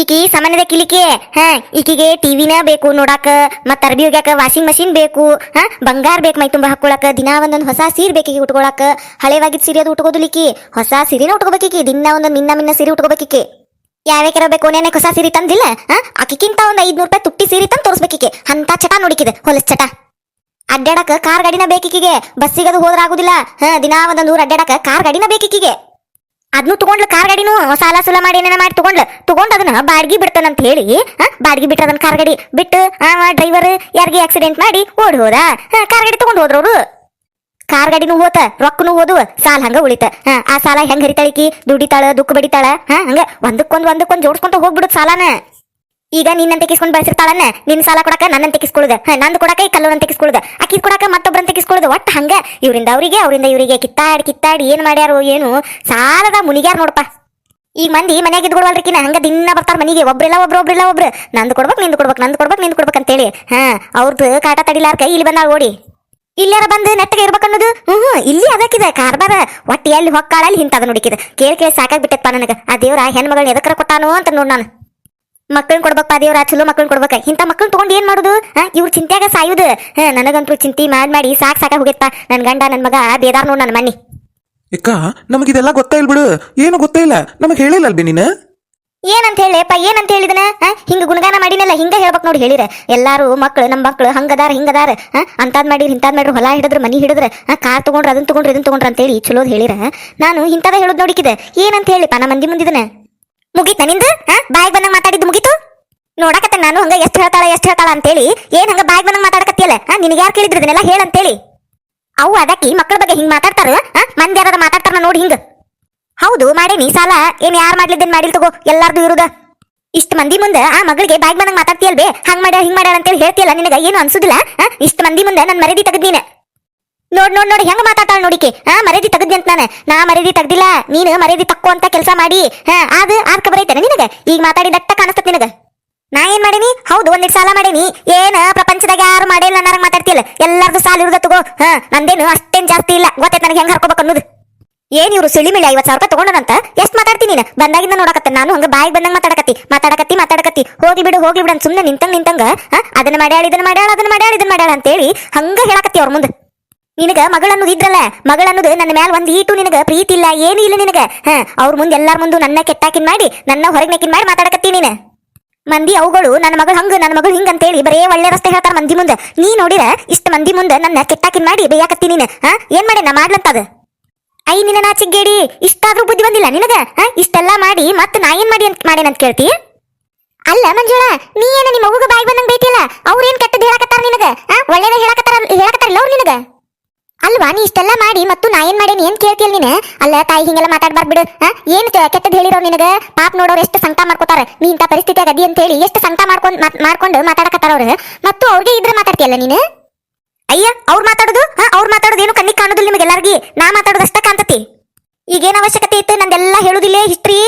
ಈಕಿ ಸಾಮಾನ್ಯದ ಕಿಲಿಕೆ, ಹಾ, ಈಕಿಗೆ ಟಿವಿನ ಬೇಕು ನೋಡಾಕ, ಮತ್ತ ಅರ್ಬಿ ಒಗ್ಯಾಕ ವಾಷಿಂಗ್ ಮಷಿನ್ ಬೇಕು, ಹಾ, ಬಂಗಾರ ಬೇಕು ಮೈ ತುಂಬಾ ಹಾಕೊಳಕ, ದಿನ ಒಂದೊಂದು ಹೊಸ ಸೀರೆ ಬೇಕಿಗೆ ಉಟ್ಕೊಳಕ, ಹಳೆವಾಗಿದ್ ಸೀರೆ ಅದು ಉಟ್ಕೋದಿಲಿಕ್ಕಿ ಹೊಸ ಸೀರೆನ ಉಟ್ಕೋಬೇಕಿ ದಿನ ಒಂದೊಂದು ಮಿನ್ನ ಮಿನ್ನ ಸೀರೆ ಉಟ್ಕೋಬೇಕೀಕಿ ಯಾವ್ಯಾಕೆರ ಬೇಕು ನೇನೆ ಹೊಸ ಸೀರೆ ತಂದಿಲ್ಲ, ಹಾ, ಆಕಿಕ್ಕಿಂತ ಒಂದು ಐದ್ನೂರು ರೂಪಾಯಿ ತುಟ್ಟಿ ಸೀರೆ ತಂದು ತೋರಿಸ್ಬೇಕೀಕೆ ಅಂತ ಚಟ ನೋಡಿಕಿದೆ ಹೊಲಸ್ ಚಟ. ಅಡ್ಡಾಡಕ ಕಾರ್ ಗಾಡಿನ ಬೇಕಿಗೆ ಬಸ್ಸಿಗೆ ಅದು ಹೋದ್ರ ಆಗುದಿಲ್ಲ, ಹಾ, ದಿನಾ ಒಂದೊಂದು ಅಡ್ಡಾಡಕ ಕಾರ್ ಗಾಡಿನ ಬೇಕೀಕಿಗೆ ಅದನ್ನು ತಗೊಂಡ್ಲ ಕಾರ್ ಗಾಡಿನೂ. ಸಾಲ ಸುಲ ಮಾಡಿ ಏನೇನ ಮಾಡಿ ತಗೊಂಡ್ಲ. ತಗೊಂಡು ಅದನ್ನ ಬಾಡ್ಗಿ ಬಿಡ್ತಾನಂತ ಹೇಳಿ ಬಾಡ್ಗಿ ಬಿಟ್ಟ ಅದನ್ನ ಕಾರ್ ಗಾಡಿ ಬಿಟ್ಟು ಡ್ರೈವರ್ ಯಾರಿಗೆ ಆಕ್ಸಿಡೆಂಟ್ ಮಾಡಿ ಓಡಿ ಹೋದ. ಕಾರ್ ಗಾಡಿ ತಗೊಂಡು ಹೋದ್ರ ಅವರು. ಕಾರ್ ಗಾಡಿನೂ ಹೋತ, ರೊಕ್ಕನು ಓದುವ ಸಾಲ ಹಂಗ ಉಳಿತ. ಆ ಸಾಲ ಹೆಂಗ್ ಹರಿತಾಳಿಕಿ ದುಡಿತಾಳ, ದುಃಖ ಬಡಿತಾಳ? ಹಂಗ ಒಂದಕ್ಕೊಂದ್ ಒಂದಕ್ಕೊಂದು ಜೋಡ್ಸ್ಕೊಂತ ಹೋಗ್ಬಿಡುದು ಸಾಲನ. ಈಗ ನಿನ್ನಂತ ತೆಗಿಸ್ಕೊಂಡ್ ಬೆಳೆಸಿರ್ತಾಳನ್ನ ನಿನ್ ಸಾಲ ಕೊಡಕ ನನ್ನಂತ ತೆಗಿಸ್ಕೊಳ್ಳುದ. ನಂದು ಕೊಡಕ ಈ ಕಲ್ಲವನ್ನ ತೆಗಿಸ್ಕೊಳ್ಳುದ. ಅಕ್ಕಿ ಕೊಡಕ ಮತ್ತೊಬ್ಬರನ್ನ ತೆಗಿಸ್ಕೊಳ್ಳುದ. ಒಟ್ಟ ಹಂಗ ಇವರಿಂದ ಅವರಿಗೆ, ಅವರಿಂದ ಇವರಿಗೆ ಕಿತ್ತಾಡಿ ಕಿತ್ತಾಡಿ ಏನ್ ಮಾಡ್ಯಾರೋ ಏನು ಸಾಲದ ಮುನಿಗ್ಯಾರ ನೋಡಪ್ಪ. ಈಗ ಮಂದಿ ಮನ್ಯಾಗ ಇದ್ಕೊಡ್ವಲ್ರಿಕಿನ ಹಂಗ ದಿನ ಬರ್ತಾರ ಮನಿಗೆ. ಒಬ್ರಿಲ್ಲ ಒಬ್ರು ಒಬ್ರಿಲ್ಲ ಒಬ್ರು. ನಂದು ಕೊಡ್ಬೇಕು, ನಿಂದು ಕೊಡ್ಬೇಕು, ನಂದು ಕೊಡ್ಬೇಕು, ನಿಂದು ಕೊಡ್ಬೇಕು ಅಂತೇಳಿ. ಹಾ ಅವ್ರದ್ದು ಕಾಟ ತಡಿಲಾರ್ಕ ಇಲ್ಲಿ ಬಂದಾಳ ಓಡಿ. ಇಲ್ಲಾರ ಬಂದು ನೆಟ್ಟಗೆ ಇರ್ಬೇಕನ್ನೋದು ಹ್ಞೂ ಹ್ಞೂ ಇಲ್ಲಿ ಅದಕ್ಕಿದೆ ಕಾರ್ಬಾರ. ಒಟ್ಟು ಎಲ್ಲಿ ಹೊಕ್ಕಾಳ ಅಲ್ಲಿ ಹಿಂತದ ನೋಡಿಕಿದ. ಕೇಳಿ ಕೇಳಿ ಸಾಕಾಗಿ ನನಗೆ ನನಗ. ಆ ದೇವ್ರ ಹೆಣ್ಮಗಳನ್ನ ಎದಕ್ಕರ ಕೊಟ್ಟಾನೋ ಅಂತ ನೋಡ್ ನಾನು. ಮಕ್ಕಳನ್ನ ಕೊಡ್ಬೇಕ ದೇವ್ರ ಚಲೋ ಮಕ್ಕಳನ್ನ ಕೊಡ್ಬೇಕ. ಇಂತ ಮಕ್ಕಳನ್ನ ತಗೊಂಡ್ ಏನ್ ಮಾಡುದು? ಇವ್ರ ಚಿಂತ್ಯಾಗ ಸಾಯುದು. ಹಾ ನನಗಂತೂ ಚಿಂತಿ ಮಾಡಿ ಮಾಡಿ ಸಾಕ್ ಸಾಕ ಹೋಗಿತ್ತ ನನ್ ಗಂಡ ನನ್ ಮಗ ಬೇದಾರ್ ನೋಡ್ ನನ್ನ ಮನಿ ಇಕ್ಕ ನಮಗಿದೆಲ್ಲ ಗೊತ್ತಾ ಇಲ್ಲ ಬಿಡು ಏನು ಗೊತ್ತೇ ನಮಗ್ ನಮಗೆ ಹೇಳಿಲ್ಲ ಅಲ್ಬಿ ನೀನು? ಏನಂತ ಹೇಳಿಪ್ಪ ಏನಂತ ಹೇಳಿದನ? ಹಿಂಗ ಗುಣಗಾನ ಮಾಡಿನಲ್ಲ ಹಿಂಗ ಹೇಳ್ಬೇಕು ನೋಡಿ ಹೇಳಿರ. ಎಲ್ಲಾರು ಮಕ್ಳು ನಮ್ಮ ಮಕ್ಳು ಹಂಗದಾರ ಹಿಂಗದಾರ. ಅಂತಾದ್ ಮಾಡಿರಿ ಇಂತಾದ್ ಮಾಡ್ರಿ ಹೊಲ ಹಿಡಿದ್ರ ಮನಿ ಹಿಡಿದ್ರ ಕಾರ್ ತಗೊಂಡ್ರ ಅದನ್ ತಗೊಂಡ್ರ ಇದನ್ನ ತಗೊಂಡ್ರ ಅಂತೇಳಿ ಚಲೋದ್ ಹೇಳಿರ. ನಾನು ಇಂತದ ಹೇಳೋದ್ ನೋಡಿಕಿದೆ ಏನಂತ ಹೇಳಿಪ್ಪ ನಮ್ಮ ಮಂದಿ ಮುಂದಿದನ? ಮುಗೀತ ನಿಂದು? ಹಾ? ಬಾಯಿಗೆ ಬಂದಂಗ ಮಾತಾಡಿದ್ದು ಮುಗೀತು? ನೋಡಕತ್ತೆ ನಾನು ಹಂಗ ಎಷ್ಟು ಹೇಳ್ತಾಳ ಎಷ್ಟು ಹೇಳ್ತಾಳ ಅಂತೇಳಿ. ಏನ್ ಹಂಗ ಬಾಯಿಗೆ ಬಂದಂಗ ಮಾತಾಡಕತ್ತಿಯಲ್ಲ? ನಿನಗೆ ಯಾರು ಕೇಳಿದ್ರು ಇದನ್ನೆಲ್ಲ ಹೇಳಂತೇಳಿ ಅವು ಅದಕ್ಕೆ ಮಕ್ಕಳ ಬಗ್ಗೆ ಹಿಂಗ್ ಮಾತಾಡ್ತಾರ? ಮಂದಿ ಯಾರು ಮಾತಾಡ್ತಾರ ನೋಡಿ ಹಿಂಗ. ಹೌದು, ಮಾಡೇನಿ, ಸಾಲ. ಏನ್ ಯಾರು ಮಾಡ್ಲಿದ್ದೇನ್ ಮಾಡಿಲ್ ತಗೋ, ಎಲ್ಲಾರ್ದು ಇರುದ. ಇಷ್ಟ ಮಂದಿ ಮುಂದೆ, ಆ ಮಗಳಿಗೆ ಬಾಯಿಗೆ ಬಂದಂಗ ಮಾತಾಡ್ತೀಯಲ್ವೇ? ಹಂಗ್ ಮಾಡ್ಯಾಳ, ಹಿಂಗ್ ಮಾಡ್ಯಾಳ ಅಂತೇಳಿ ಹೇಳ್ತಿಯಲ್ಲ? ನಿನಗ ಏನು ಅನ್ಸುದಿಲ್ಲ? ಇಷ್ಟ ಮಂದಿ ಮುಂದೆ ನನ್ ತೆಗೆದ್ ತೆಗದ್ನೀನ ನೋಡ್ ನೋಡ್, ನೋಡಿ, ಹೆಂಗ್ ಮಾತಾಡ್ತಾಳ ನೋಡಿಕೆ? ಹಾ ಮರ್ಯಾದಿ ತೆಗದ್ನಿ ಅಂತ ನಾನು. ನಾ ಮರ್ಯಾದಿ ತೆಗ್ದಿಲ್ಲ. ನೀನು ಮರ್ಯಾದಿ ತಕ್ಕು ಅಂತ ಕೆಲಸ ಮಾಡಿ. ಹಾ ಅದ ಆದ್ ಖಬರ್ ಐತೆ ನಿನಗ? ಈಗ ಮಾತಾಡಿದಟ್ಟ ಕಾಣಿಸ್ತತ್ ನಿನಗ. ನಾ ಏನ್ ಮಾಡೀನಿ? ಹೌದು, ಒಂದಿಟ್ ಸಾಲ ಮಾಡೀನಿ. ಏನ ಪ್ರಪಂಚದಾಗ ಯಾರು ಮಾಡಿಲ್ಲ ನನಗೆ ಮಾತಾಡ್ತಿಲ್ಲ ಎಲ್ಲಾರ್ದು ಸಾಲ ಇರುದ ತಗೋ. ಹಾ, ನಂದೇನು ಅಷ್ಟೇನ್ ಜಾಸ್ತಿ ಇಲ್ಲ. ಗೊತ್ತೈತೆ ನನಗೆ ಹೆಂಗ್ ಹರ್ಕೋಬೇಕು ಅನ್ನೋದು. ಏನ್ ಇವ್ರು ಸಿಳಿಮಿಳಿ ಐವತ್ ಸಾವಿರ ರೂಪಾಯಿ ತಗೊಂಡನಂತ? ಎಷ್ಟ್ ಮಾತಾಡ್ತೀನಿ ನೀನು? ಬಂದಾಗಿಂದ ನೋಡಕತ್ತ. ನಾನು ಹಂಗ ಬಾಯಿಗೆ ಬಂದಂಗ ಮಾತಾಡಕತ್ತಿ. ಮಾತಾಡಕತ್ತಿ ಮಾತಾಡಕತ್ತಿ. ಹೋಗಿ ಬಿಡು ಹೋಗಿ ಬಿಡು ಅಂತ ಸುಮ್ಮನೆ ನಿಂತಂಗ ನಿಂತಂಗ ಅದನ್ನ ಮಾಡ್ಯಾಳ, ಇದನ್ನ ಮಾಡ್ಯಾಳ, ಅದನ್ನ ಮಾಡ್ಯಾಳ, ಇದನ್ನ ಮಾಡ್ಯಾಳ ಅಂತೇಳಿ ಹಂಗ ಹೇಳಕತ್ತಿ ಅವ್ರ ಮುಂದೆ. ನಿನಗ ಮಗಳ ಅನ್ನೋದು ಇದ್ರಲ್ಲ, ಮಗಳ ಅನ್ನೋದು ನನ್ನ ಮ್ಯಾಲ ಒಂದು ಈಟು ನಿನಗ, ಪ್ರೀತಿ ಇಲ್ಲ, ಏನು ಇಲ್ಲ ನಿನಗ. ಹ, ಅವ್ರ ಮುಂದೆ ಎಲ್ಲಾರ ಮುಂದೆ ನನ್ನ ಕೆಟ್ಟಾಕಿನ್ ಮಾಡಿ, ನನ್ನ ಹೊರಗೆ ನೆಕಿನ್ ಮಾಡಿ ಮಾತಾಡಕತ್ತಿ ನೀನು. ಮಂದಿ ಅವುಗಳು ನನ್ನ ಮಗಳು ಹಂಗ, ನನ್ನ ಮಗಳು ಹಿಂಗ ಅಂತೇಳಿ ಬರೇ ಒಳ್ಳೆ ರಸ್ತೆ ಹೇಳ್ತಾರ ಮಂದಿ ಮುಂದೆ. ನೀ ನೋಡಿರ, ಇಷ್ಟ ಮಂದಿ ಮುಂದೆ ನನ್ನ ಕೆಟ್ಟಾಕಿನ್ ಮಾಡಿ ಬೇಯಾಕತ್ತಿ ನೀನು. ಹಾ, ಏನ್ ಮಾಡಿ ನಾ ಮಾಡ್ಲಂತದ ಐ, ನಿನ್ನ ನಾಚಿಗೇಡಿ ಇಷ್ಟಾದ್ರೂ ಬುದ್ಧಿ ಬಂದಿಲ್ಲ ನಿನಗ? ಆ? ಇಷ್ಟೆಲ್ಲ ಮಾಡಿ ಮತ್ತೆ ನಾ ಏನ್ ಮಾಡಿ ಅಂತ ಮಾಡೇನಂತ ಕೇಳ್ತಿ? ಅಲ್ಲ ಮಂಜುಳ, ನೀ ಏನ ನಿಮ್ಮ ಮಗುಗ ಬಾಯಿ ಬಂದಂಗ ಬೈತಿಲ್ಲ ಅವ್ರೇನ್ ಕೆಟ್ಟದ್ ಹೇಳಕತ್ತಾರ ನಿನಗ? ಆ? ಒಳ್ಳೇದ ಹೇಳಕತ್ತಾರ ಹೇಳಕತ್ತಾರಲ್ಲ ಅವ್ರು ನಿನಗ? ಅಲ್ವಾ, ನೀ ಇಷ್ಟೆಲ್ಲ ಮಾಡಿ ಮತ್ತು ನಾ ಏನ್ ಮಾಡೇನಿ ಏನ್ ಕೇಳ್ತೀಯಲ್ ನೀನೆ? ಅಲ್ಲ, ತಾಯಿ ಹಿಂಗೆಲ್ಲ ಮಾತಾಡ್ಬಾರ್ದು ಬಿಡು? ಏನ್ ಕೆಟ್ಟದ್ ಹೇಳಿರೋ ನಿನಗ? ಪಾಪ್ ನೋಡೋರು ಎಷ್ಟು ಸಂಕಟ ಮಾಡ್ಕೋತಾರ. ನೀ ಇಂಥ ಪರಿಸ್ಥಿತಿಯಾಗ ಅದಿ ಅಂತ ಹೇಳಿ ಎಷ್ಟು ಸಂಕಟ ಮಾಡ್ಕೊಂಡ್ ಮಾಡ್ಕೊಂಡು ಮಾತಾಡಕತ್ತಾರ ಅವ್ರು. ಮತ್ತು ಅವ್ರಿಗೆ ಇದ್ರೆ ಮಾತಾಡ್ತೀಯಲ್ಲ ನೀನು? ಅಯ್ಯ, ಅವ್ರು ಮಾತಾಡೋದು? ಹಾ, ಅವ್ರು ಮಾತಾಡೋದು ಏನು ಕಣ್ಣಿಗೆ ಕಾಣೋದಿಲ್ಲ ನಿಮಗೆಲ್ಲರಿಗಿ ನಾ ಮಾತಾಡೋದಷ್ಟ ಕಾಣ್ತತಿ. ಈಗೇನ್ ಅವಶ್ಯಕತೆ ಇತ್ತು ನಂದೆಲ್ಲ ಹೇಳುದಿಲ್ಲ ಹಿಸ್ಟ್ರಿ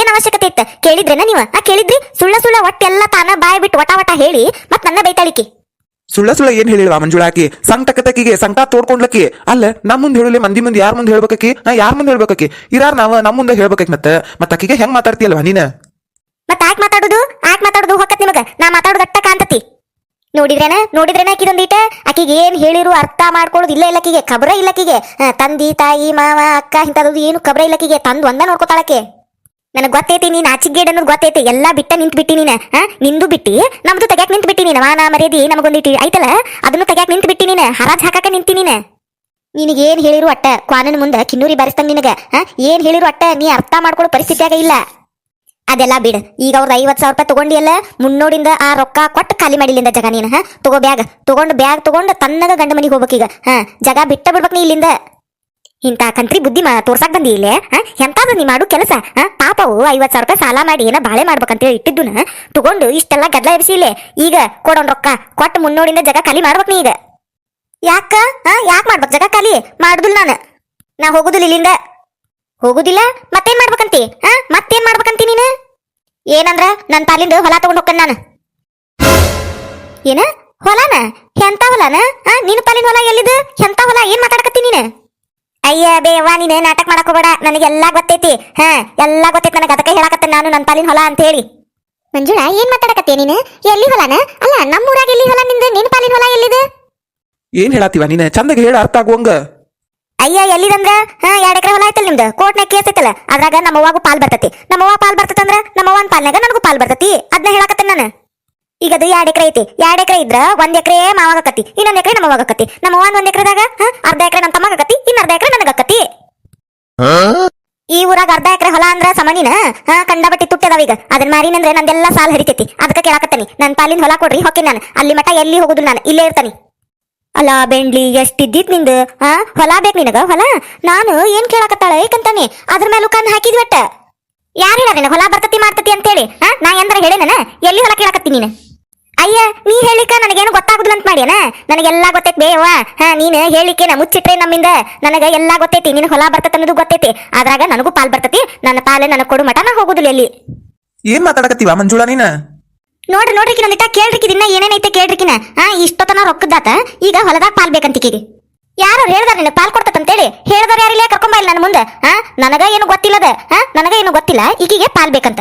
ಏನ್ ಅವಶ್ಯಕತೆ ಇತ್ತು? ಕೇಳಿದ್ರೇನ ನೀವು? ಕೇಳಿದ್ರಿ? ಸುಳ್ಳ ಸುಳ್ಳ ಒಟ್ಟೆಲ್ಲ ತಾನ ಬಾಯ್ ಬಿಟ್ಟು ವಟ ವಟ ಹೇಳಿ ಮತ್ತೆ ನನ್ನ ಬೈತಾಳಿಕಿ. ಸುಳ್ಳ ಸುಳ್ಳ ಏನ್ ಹೇಳಿಲ್ವಾ ಮಂಜುಳಾಕಿ? ಸಂಕಟಕತಕಿಗೆ ಸಂಕಟ ತೋಡ್ಕೊಂಡ್ಲಕ್ಕಿ? ಅಲ್ಲ ನಮ್ಮ ಮುಂದೆ ಹೇಳಲಿ ಮಂದಿ ಮುಂದೆ ಯಾರ ಮುಂದೆ ಹೇಳ್ಬೇಕಿ ನಾ ಯಾರ ಮುಂದೆ ಹೇಳ್ಬೇಕಿ ಇರಾರ್ ನಾವ ನಮ್ಮ ಮುಂದೆ ಹೇಳ್ಬೇಕಿ ಮತ್ತೆ? ಮತ್ತ ಅಕ್ಕಿಗೆ ಹೆಂಗ್ ಮಾತಾಡ್ತೀಯಲ್ವಾ ನೀನ? ಮತ್ತ ಆಕ್ ಮಾತಾಡುದು? ಆಕ್ ಮಾತಾಡುದು ಹೊಕ್ಕತ್ ನಿಮಗ? ನಾ ಮಾತಾಡುದು ಅಟ್ಟ ಕಾಂತತಿ. ನೋಡಿದ್ರೇನ? ನೋಡಿದ್ರೇನ ಆಕಿದೊಂದೀಟ ಅಕ್ಕಿಗೆ ಏನ್ ಹೇಳಿರು ಅರ್ಥ ಮಾಡ್ಕೊಳ್ಳೋದು ಇಲ್ಲ ಇಲ್ಲಕಿಗೆ ಖಬರ ಇಲ್ಲಕಿಗೆ ಆ, ತಂದಿ ತಾಯಿ ಮಾವ ಅಕ್ಕ ಇಂಥದ್ದು ಏನು ಖಬರ ಇಲ್ಲಕಿಗೆ ತಂದು ಒಂದ ನೋಡ್ಕೊತಾಳಕ್ಕೆ ನನಗ್ ಗೊತ್ತೈತಿ, ನೀನು ಆಚಿಗೇಡ್ ಅನ್ನೋದು ಗೊತ್ತೈತಿ. ಎಲ್ಲ ಬಿಟ್ಟ ನಿಂತು ಬಿಟ್ಟಿ ನೀನು. ನಿಂದು ಬಿಟ್ಟಿ. ನಮ್ದು ತೆಗ್ಯಾಕ್ ನಿಂತು ಬಿಟ್ಟಿ ನೀನು. ಮಾನ ಮರ್ಯಾದಿ ನಮಗೊಂದಿಟ್ಟು ಐತಲ್ಲ ಅದನ್ನು ತೆಗ್ಯಾಕ್ ನಿಂತು ಬಿಟ್ಟಿ ನೀನು. ಹರಾಜ್ ಹಾಕಕ್ಕೆ ನಿಂತಿ ನೀನು. ನಿನಗೆ ಏನು ಹೇಳಿರು ಅಟ್ಟ? ಕ್ವಾನನ ಮುಂದೆ ಕಿನ್ನೂರಿ ಬಾರಿಸ್ತಂಗ ನಿನಗೆ. ಏನು ಹೇಳಿರು ಅಟ್ಟ? ನೀ ಅರ್ಥ ಮಾಡ್ಕೊಳ್ಳೋ ಪರಿಸ್ಥಿತಿಯಾಗ ಇಲ್ಲ. ಅದೆಲ್ಲ ಬಿಡ. ಈಗ ಅವ್ರದ್ದು ಐವತ್ತು ಸಾವಿರ ರೂಪಾಯಿ ತಗೊಂಡಿಯಲ್ಲ ಮುನ್ನೋಡಿಂದ ಆ ರೊಕ್ಕ ಕೊಟ್ಟು ಖಾಲಿ ಮಾಡಿಲಿಂದ ಜಗ ನೀನು. ಹಾ? ತಗೋ ಬ್ಯಾಗ್. ತಗೊಂಡು ಬ್ಯಾಗ್ ತಗೊಂಡು ತನ್ನಗ ಗಂಡ ಮನೆಗೆ ಹೋಗ್ಬೇಕೀಗ. ಹಾಂ? ಜಗ ಬಿಟ್ಟ ಬಿಡ್ಬೇಕು ನೀ ಇಲ್ಲಿಂದ. ಇಂಥ ಕಂತ್ರಿ ಬುದ್ಧಿ ತೋರ್ಸಾಕ್ ಬಂದಿ ಇಲ್ಲೇ ಹಾ ಎಂತಾದ್ರು ನೀ ಮಾಡು ಕೆಲಸ ಪಾಪವು ಐವತ್ ಸಾವಿರ ರೂಪಾಯಿ ಸಾಲ ಮಾಡಿ ಏನ ಬಾಳೆ ಮಾಡ್ಬೇಕಂತೇಳಿ ಇಟ್ಟಿದ್ದುನ ತಗೊಂಡು ಇಷ್ಟೆಲ್ಲ ಗದ್ದಲ ಇಲ್ಲೇ, ಈಗ ಕೊಡೋಣ ರೊಕ್ಕ, ಕೊಟ್ಟು ಮುನ್ನೋಡಿಂದ ಜಗ ಖಾಲಿ ಮಾಡ್ಬೇಕು ನೀ ಈಗ. ಯಾಕ ಯಾಕೆ ಮಾಡ್ಬೇಕು ಜಗ ಖಾಲಿ? ಮಾಡುದಿಲ್ಲ ನಾನು. ನಾ ಹೋಗುದಿಲ್ಲ ಇಲ್ಲಿಂದ. ಹೋಗುದಿಲ್ಲ? ಮತ್ತೇನ್ ಮಾಡ್ಬೇಕಂತಿ ಹಾ ಮತ್ತೇನ್ ಮಾಡ್ಬೇಕಂತಿ ನೀನು? ಏನಂದ್ರ ನನ್ ಪಾಲಿಂದ ಹೊಲ ತಗೊಂಡು ಹೋಗ್ತೇನೆ ನಾನು. ಏನ? ಹೊಲನ? ಎಂತ ಹೊಲನ? ನೀನು ನಿನ್ನ ಪಾಲಿನ ಹೊಲ ಎಲ್ಲಿದು? ಎಂತ ಹೊಲ? ಏನ್ ಮಾತಾಡಕತ್ತಿ ನೀನು? ಅಯ್ಯ ಬೇವ ನೀನು ನಾಟಕ ಮಾಡಕ್ ಹೋಗಬೇಡ. ನನಗೆಲ್ಲಾ ಗೊತ್ತೈತಿ. ಹಾ ಎಲ್ಲ ಗೊತ್ತೈತಿ ನನಗೆ. ಅದಕ್ಕೆ ಹೇಳಕತ್ತೆ ನಾನು ನನ್ನ ಪಾಲಿನ ಹೊಲ ಅಂತ ಹೇಳಿ ಮಂಜುಳ ಏನ್ ಮಾತಾಡಕತ್ತೀಯ ನೀನು? ಎಲ್ಲಿ ಹೊಲನ? ಅಲ್ಲ ನಮ್ಮೂರಾಗ ಎಲ್ಲಿ ಹೊಲ? ನಿಂದು ನಿನ್ ಪಾಲಿನ ಹೊಲ ಎಲ್ಲಿದು? ಏನ್ ಹೇಳತ್ತೀವ ನೀನ? ಚಂದಗೆ ಹೇಳ ಅರ್ಥ ಆಗುವಂಗ. ಅಯ್ಯ ಎಲ್ಲಿದಂದ್ರ? ಹಾ ಎರಡ್ ಎಕರೆ ಹೊಲ ಐತಲ್ಲ ನಿಮ್ದು. ಕೋರ್ಟ್ನಾಗ ಕೇಸ್ ಐತಲ್ಲ. ಅದ್ರಾಗ ನಮ್ಮ ಅವ್ವಾಗೂ ಪಾಲ್ ಬರ್ತತಿ. ನಮ್ಮ ಅವ್ವ ಪಾಲ್ ಬರ್ತತಂದ್ರ ನಮ್ಮ ಅವ್ವನ್ ಪಾಲ್ನಾಗ ನನಗೂ ಪಾಲ್ ಬರ್ತತಿ. ಅದನ್ನ ಹೇಳಕತ್ತೆ ನಾನು. ಈಗ ಅದು ಎರಡು ಎಕರೆ ಐತಿ. ಎರಡು ಎಕರೆ ಇದ್ರ ಒಂದ್ ಎಕರೆ ಮಾವಾಗಕತಿ ಇನ್ನೊಂದ್ ಎಕರೆ ನಮ್ಮ ಕತ್ತಿ. ನಮ್ಮ ಒಂದ್ ಒಂದ್ ಎಕರೆದಾಗ ಅರ್ಧ ಎಕರೆ ನಮ್ಮ ತಮ್ಮಗಕತಿ ಇನ್ನ ಅರ್ಧ ಎಕರೆ ನನಗಕತಿ ಈ ಊರಾಗ ಅರ್ಧ ಎಕರೆ ಹೊಲ ಅಂದ್ರ ಸಮನಿನ, ಹಾ? ಕಂಡಬಟ್ಟಿ ತುಟ್ಟದವ ಈಗ. ಅದನ್ನ ಮಾರಿನಂದ್ರೆ ನಂದೆಲ್ಲ ಸಾಲ ಹರಿತೈತಿ ಅದಕ್ಕೆ ಕೇಳಾಕತ್ತೀನಿ. ನನ್ ಪಾಲಿನ ಹೊಲ ಕೊಡ್ರಿ ಹೊಕ್ಕೆ ನಾನು. ಅಲ್ಲಿ ಮಠ ಎಲ್ಲಿ ಹೋಗುದು ನಾನು, ಇಲ್ಲೇ ಇರ್ತಾನೆ. ಅಲ್ಲ, ಬೆಂಡ್ಲಿ ಎಷ್ಟಿದ್ದಿತ್ನಿಂದ, ಹಾ? ಹೊಲ ಬೇಕ್ ನಿನಗ, ಹೊಲ? ನಾನು ಏನ್ ಕೇಳಾಕತ್ತಾಳ ಏಕಂತಾನೆ ಅದ್ರ ಮೇಲೂ ಕಣ್ ಹಾಕಿದ್ವಿ ಒಟ್ಟ. ಯಾರು ಹೇಳ ಹೊಲ ಬರ್ತತಿ, ಮಾಡ್ತತಿ ಅಂತೇಳಿ, ಹಾ? ನಾ ಎಂದ್ರ ಹೇಳೇನ ಎಲ್ಲಿ ಹೊಲ ಕೇಳಾಕತ್ತಿ ನೀನು? ಅಯ್ಯ ನೀ ಹೇಳಿಕ ನನಗೇನು ಗೊತ್ತಾಗುದಿಲ್ಲ ಅಂತ ಮಾಡ್ಯಾನ ನನಗೆಲ್ಲಾ ಗೊತ್ತೈತಿ ಬೇವ ಹಾ ನೀನು ನಾ ಮುಚ್ಚಿಟ್ರೆ ನಮ್ಮಿಂದ. ನನಗೆ ಎಲ್ಲಾ ಗೊತ್ತೈತಿ ನಿನ್ ಹೊಲ ಬರ್ತೈತೆ ಅನ್ನೋದು ಗೊತ್ತೈತಿ. ಅದ್ರಾಗ ನನಗೂ ಪಾಲ್ ಬರ್ತತಿ ನನ್ನ ಪಾಲೆ ನನಗೆ ಕೊಡು ಮಠ ನಾ ಹೋಗುದಿಲ್ಲ ಎಲ್ಲಿ. ಏನ್ ಮಾತಾಡಕತ್ತೀವ ಮಂಜುಳಾ ನೀನ? ನೋಡ್ರಿ ನೋಡ್ರಿ ಒಂದಿಟ್ಟ ಕೇಳ್ರಿಕಿ ದಿನ ಏನೇನೈತೆ ಕೇಳ್ರಿಕಿನ ಹಾ ಇಷ್ಟೊತ್ತನ ರೊಕ್ಕದಾತ ಈಗ ಹೊಲದಾಗ ಪಾಲ್ ಬೇಕಂತಿಕಿರಿ. ಯಾರು ಹೇಳ್ದಾರ ನಿನ್ನ ಪಾಲ್ ಕೊಡ್ತಂತೇಳಿ ಹೇಳ್ದಾರ ಯಾರಿಲ್ಲ ಕರ್ಕೊಂಬ ಇಲ್ಲ ನನ್ನ ಮುಂದೆ. ಹಾ ನನಗ ಏನು ಗೊತ್ತಿಲ್ಲದ ಹಾ ನನಗ ಏನು ಗೊತ್ತಿಲ್ಲ ಈಗಿಗೆ ಪಾಲ್ ಬೇಕಂತ.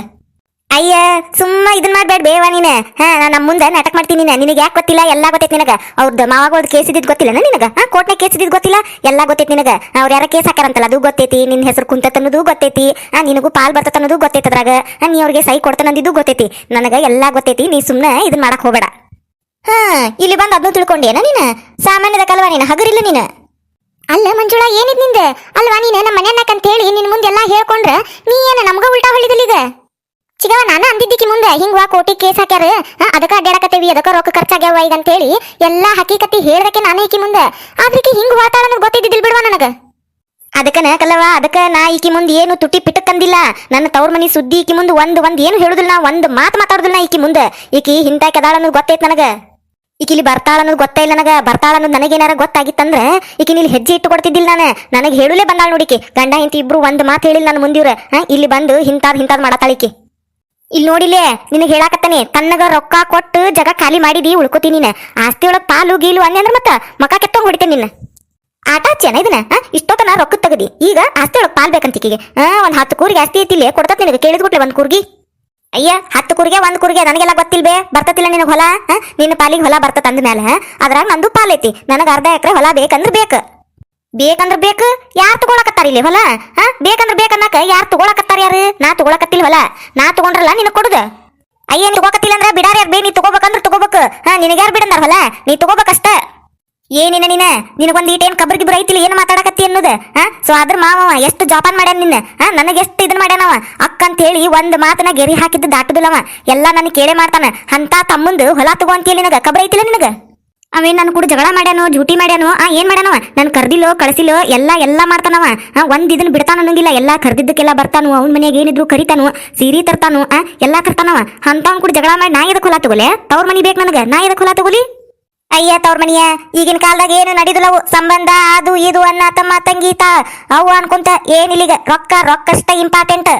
ಅಯ್ಯ, ಸುಮ್ಮ ಇದನ್ ಮಾಡ್ಬೇಡ ಬೇವ ನೀನ. ಹಾ ನಾನು ಮುಂದೆ ನಾಟಕ ಮಾಡ್ತೀನಿ ನೀನ. ನಿನಗೆ ಯಾಕೆ ಗೊತ್ತಿಲ್ಲ? ಎಲ್ಲಾ ಗೊತ್ತೈತೆ ನಿನಗ. ಅವ್ರದ್ದು ಮಾವಾಗೋದ್ ಕೇಸ್ ಇದ್ದಿದ್ ಗೊತ್ತಿಲ್ಲ ನಿನಗ? ಹಾ, ಕೋರ್ಟ್ನಾಗ ಕೇಸ್ ಇದ್ದಿದ್ ಗೊತ್ತಿಲ್ಲ? ಎಲ್ಲಾ ಗೊತ್ತೈತೆ ನಿನಗ. ಅವ್ರ ಯಾರ ಕೇಸ್ ಹಾಕಾರಂತಲ್ಲ ಅದು ಗೊತ್ತೈತಿ. ನಿನ್ ಹೆಸರು ಅನ್ನೋದು ಗೊತ್ತೈತಿ. ಆ ನಿನಗೂ ಪಾಲ್ ಬರ್ತತ ಅನ್ನೋದು ಗೊತ್ತೈತಿ ಅದ್ರಾಗ. ನೀ ಅವ್ರಿಗೆ ಸೈ ಕೊಡ್ತಾನಂದಿದ್ದು ಗೊತ್ತೈತಿ. ನನಗ ಎಲ್ಲಾ ಗೊತ್ತೈತಿ. ನೀ ಸುಮ್ನೆ ಇದನ್ ಮಾಡಕ್ ಹೋಗಬೇಡ. ಹಾ, ಇಲ್ಲಿ ಬಂದು ಅದನ್ನು ತಿಳ್ಕೊಂಡೇನ ನೀನ? ಸಾಮಾನ್ಯದ ಕಲ್ವಾ ನೀನ? ಹಗರಿಲ್ಲ ನೀನ? ಅಲ್ಲ ಮಂಜುಳಾ, ಏನಿದ್ನಿಂದ? ಅಲ್ವಾ ನೀನ? ನಮ್ಮ ಮನೆಯನ್ನಕ್ ಅಂತ ಹೇಳಿ ನಿನ್ ಮುಂದೆಲ್ಲ ಹೇಳ್ಕೊಂಡ್ರೆ, ನೀ ಏನ ನಮ್ಗ ಉಲ್ಟಾ ಹೊಳಿದಲ್ಲಿದೆ ಚಿಗವ, ನಾನು ಅಂದಿದ್ದಕ್ಕೆ ಮುಂದೆ ಹಿಂಗ್ ವಾ ಕೋಟಿ ಕೇಸ್ ಹಾಕ್ಯಾರ. ಅದಕ್ಕ ಅಡ್ಡಾಡಕತ್ತೇವಿ ಅದಕ್ಕ ರೊಕ್ಕ ಖರ್ಚಾಗ್ಯಾವ ಈಗ ಅಂತ ಹೇಳಿ ಎಲ್ಲಾ ಹಕೀಕತಿ ಹೇಳ್ದಕ್ಕೆ ನಾನು ಈಕಿ ಮುಂದೆ. ಆದ್ರಿಕೆ ಹಿಂಗ್ ವಾತಾಳ ಅನ್ನೋದು ಗೊತ್ತಿದ್ದಿಲ್ ಬಿಡ್ವಾ ನನಗ? ಅದಕ್ಕನ ಕಲ್ಲವ ಅದಕ್ಕ ನಾ ಈಕಿ ಮುಂದೆ ಏನು ತುಟಿ ಪಿಟಕ್ಕಂದಿಲ್ಲ ನನ್ನ ತವ್ರ ಮನಿ ಸುದ್ದಿ ಈಕಿ ಮುಂದೆ ಒಂದ್ ಒಂದ್ ಏನು ಹೇಳುದಿಲ್ಲ. ಒಂದ್ ಮಾತು ಮಾತಾಡುದಿಲ್ಲ ಈಕಿ ಮುಂದೆ. ಈಕಿ ಹಿಂತ ಕೆದಾಳ ಅನ್ನೋದು ಗೊತ್ತೈತ್ ನನಗ. ಈಕಿ ಇಲ್ಲಿ ಬರ್ತಾಳ ಅನ್ನೋದು ಗೊತ್ತೇ ಇಲ್ಲ ನನಗ. ಬರ್ತಾಳ ಅನ್ನೋದು ನನಗೇನಾರ ಗೊತ್ತಾಗಿತ್ತಂದ್ರ ಈಕಿ ಇಲ್ಲಿ ಹೆಜ್ಜೆ ಇಟ್ಟು ಕೊಡ್ತಿದ್ದಿಲ್ಲ ನಾನು. ನನಗೆ ಹೇಳುಲೇ ಬಂದಾಳ ನೋಡಿಕೆ ಗಂಡ ಇಂತಿ ಇಬ್ರು ಒಂದು ಮಾತು ಹೇಳಿಲ್ಲ ನಾನು ಮುಂದಿವ್ರ. ಇಲ್ಲಿ ಬಂದು ಹಿಂತಾದ್ ಹಿಂತಾದ್ ಮಾಡತಾಳಿಕಿ ಇಲ್ಲಿ ನೋಡಿಲೇ, ನಿನಗೆ ಹೇಳಾಕತ್ತಾನೆ ತನ್ನಗ ರೊಕ್ಕ ಕೊಟ್ಟು ಜಗ ಖಾಲಿ ಮಾಡಿದಿ, ಉಳ್ಕೋತೀನಿ ನೀನ. ಆಸ್ತಿ ಒಳಗೆ ಪಾಲು ಗೀಲು ಅಂದೆ ಅಂದ್ರ ಮತ್ತ ಮಕ ಕೆತ್ತಂಗ್ ಹೊಡಿತೇನೆ ನಿನ್ನ. ಆಟ ಚೆನ್ನ ಇದನ್ನ? ಇಷ್ಟೊತ್ತನ ರೊಕ್ಕ ತೆಗದಿ. ಈಗ ಆಸ್ತಿ ಒಳಗೆ ಪಾಲ್ ಬೇಕಂತಿಕಿಗೆ ಹಾ, ಒಂದು ಹತ್ತು ಕೂರಿಗೆ ಆಸ್ತಿ ಐತಿ ಐತಿಲ್ಲ ಕೊಡ್ತತ್ ನಿನಗೆ. ಕೇಳಿದ್ಬಿಟ್ಲೆ ಒಂದು ಕೂರ್ಗಿ. ಅಯ್ಯ, ಹತ್ತು ಕೂರಿಗೆ, ಒಂದು ಕೂರಿಗೆ, ನನಗೆಲ್ಲ ಗೊತ್ತಿಲ್ವೇ ಬರ್ತತಿಲ್ಲ ನಿನಗೆ ಹೊಲ? ನಿನ್ನ ಪಾಲಿಗೆ ಹೊಲ ಬರ್ತತ ಅಂದ ಮೇಲೆ ಅದ್ರಾಗ ನಂದು ಪಾಲ್ ಐತಿ. ನನಗೆ ಅರ್ಧ ಎಕರೆ ಹೊಲ ಬೇಕಂದ್ರ ಬೇಕ. ಬೇಕಂದ್ರ ಬೇಕು, ಯಾರು ತಗೊಳಕತ್ತಾರ ಇಲ್ಲಿ ಹೊಲ? ಹಾ? ಬೇಕಂದ್ರ ಬೇಕನ್ನಕ ಯಾರು ತಗೊಳಕತ್ತಾರ ಯಾರು? ನಾ ತಗೊಳಕತ್ತಿಲ್ಲ ಹೊಲ. ನಾ ತಗೊಂಡ್ರಲ್ಲ ನಿನ ಕೊಡುದ? ಅಯ್ಯ, ನೀ ತಗೋಕತ್ತಿಲ್ಲ ಅಂದ್ರೆ ಬಿಡಾರ ಯಾರು ಬೇ? ನೀ ತಗೋಬೇಕಂದ್ರ ತಗೋಬೇಕು. ಹಾ, ನಿನಗ ಯಾರು ಬಿಡಂದಾರ ಹೊಲ? ನೀ ತಗೋಬೇಕಷ್ಟ ಏನಿನ ನೀನ ನಿನಗೊಂದು ಈಟೇನ್ ಕಬ್ರ ಗಿಬ್ರ ಐತಿಲ್ಲ, ಏನ್ ಮಾತಾಡಕತ್ತಿ ಅನ್ನೋದು? ಹಾ? ಸೊ ಅದ್ರ ಮಾವ ಎಷ್ಟು ಜೋಪಾನ್ ಮಾಡ್ಯಾನ ನಿನ್ನ? ಹಾ? ನನಗೆ ಎಷ್ಟು ಇದನ್ ಮಾಡ್ಯಾನವ? ಅಕ್ಕ ಅಂತ ಹೇಳಿ ಒಂದ್ ಮಾತನ ಗೆರಿ ಹಾಕಿದ್ದು ದಾಟದಿಲ್ಲವ. ಎಲ್ಲ ನನ್ ಕೇಳೇ ಮಾಡ್ತಾನ. ಅಂತ ತಮ್ಮಂದು ಹೊಲ ತಗೋ ಅಂತೇಳಿ ನಿನಗ. ಕಬ್ರ ಐತಿಲ್ಲ ನಿನಗ? ಅವೇನ್ ನನ್ ಕೂಡ ಜಗಳ ಮಾಡ್ಯಾನೋ ಜೂಟಿ ಮಾಡ್ಯಾನೋ, ಆ ಏನ್ ಮಾಡ್ಯಾನವ? ನನ್ ಕರ್ದಿಲ್ಲೋ, ಕಳಿಸಿಲ್ಲೋ, ಎಲ್ಲ ಎಲ್ಲ ಮಾಡ್ತಾನವ. ಒಂದ್ ಇದನ್ ಬಿಡ್ತಾನ ಅನ್ನಂಗಿಲ್ಲ. ಎಲ್ಲ ಕರ್ದಿದ್ದಕ್ಕೆಲ್ಲ ಬರ್ತಾನು. ಅವ್ನ ಮನೆಗೆ ಏನಿದ್ರು ಕರಿತಾನು. ಸೀರಿ ತರ್ತಾನು. ಆ ಕರ್ತಾನವ. ತರ್ತಾನವ ಅಂತವ್ ಕೂಡ ಜಗಳ ಮಾಡಿ ನಾ ಎದಕ್ ಹೊಲ ತಗೋಲೆ? ತವ್ರ ಮನಿ ಬೇಕು ನನಗೆ? ನಾ ಎದಕ್ ಹೊಲ ತಗೋಲಿ? ಅಯ್ಯ ತವ್ರ ಮನಿಯ, ಈಗಿನ ಕಾಲದಾಗ ಏನು ನಡೀದಿಲ್ಲವು ಸಂಬಂಧ, ಅದು, ಇದು ಅನ್ನ, ತಮ್ಮ, ತಂಗಿ, ತಾ. ಅವು ಅನ್ಕೊಂತ ಏನಿಲ್ಲಿಗ ರೊಕ್ಕ, ರೊಕ್ಕಷ್ಟ ಇಂಪಾರ್ಟೆಂಟ್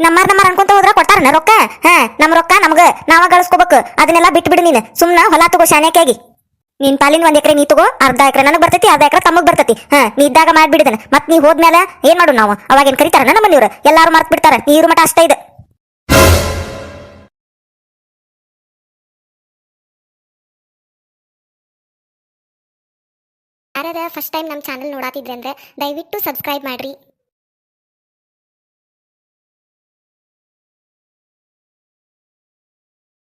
ನಮ್ಮ ನಮ್ಮಾರ್ ಅನ್ಕೊಂತ ಹೋದ್ರ ಕೊಟ್ಟಾರನ ರೊಕ್ಕ? ಹಾ ನಮ್ಮ ರೊಕ್ಕ ನಮ್ಗ. ನಾವ ಗಳಿಸ್ಕೋಬೇಕು. ಅದನ್ನೆಲ್ಲ ಬಿಟ್ಟು ಬಿಡು ನೀನು. ಸುಮ್ನ ಹೊಲ ತಗೋ ಶಾನ್ಯಾಕಿಯಾಗಿ ನಿನ್ ಪಾಲಿನ ಒಂದ್ ಎಕರೆ ನೀ ತಗೋ, ಅರ್ಧ ಎಕರೆ ನನಗ್ ಬರ್ತೈತಿ, ಅರ್ಧ ಎಕರೆ ತಮಗ್ ಬರ್ತೈತಿ. ಹಾ, ನೀ ಇದ್ದಾಗ ಮಾಡ್ಬಿಡಿದನ. ಮತ್ ನೀ ಹೋದ್ಮೇಲೆ ಏನ್ ಮಾಡು ನಾವು? ಅವಾಗೇನ್ ಕರಿತಾರ ನಮ್ಮ ಮನೆಯವ್ರು? ಎಲ್ಲಾರು ಮರ್ತ್ ಬಿಡ್ತಾರ. ನೀರು ಮಠ ಅಷ್ಟೇ ಇದೆ. ಫಸ್ಟ್ ಟೈಮ್ ನಮ್ಮ ಚಾನಲ್ ನೋಡಾತಿದ್ರೆ ಅಂದ್ರೆ ದಯವಿಟ್ಟು ಸಬ್ಸ್ಕ್ರೈಬ್ ಮಾಡ್ರಿ.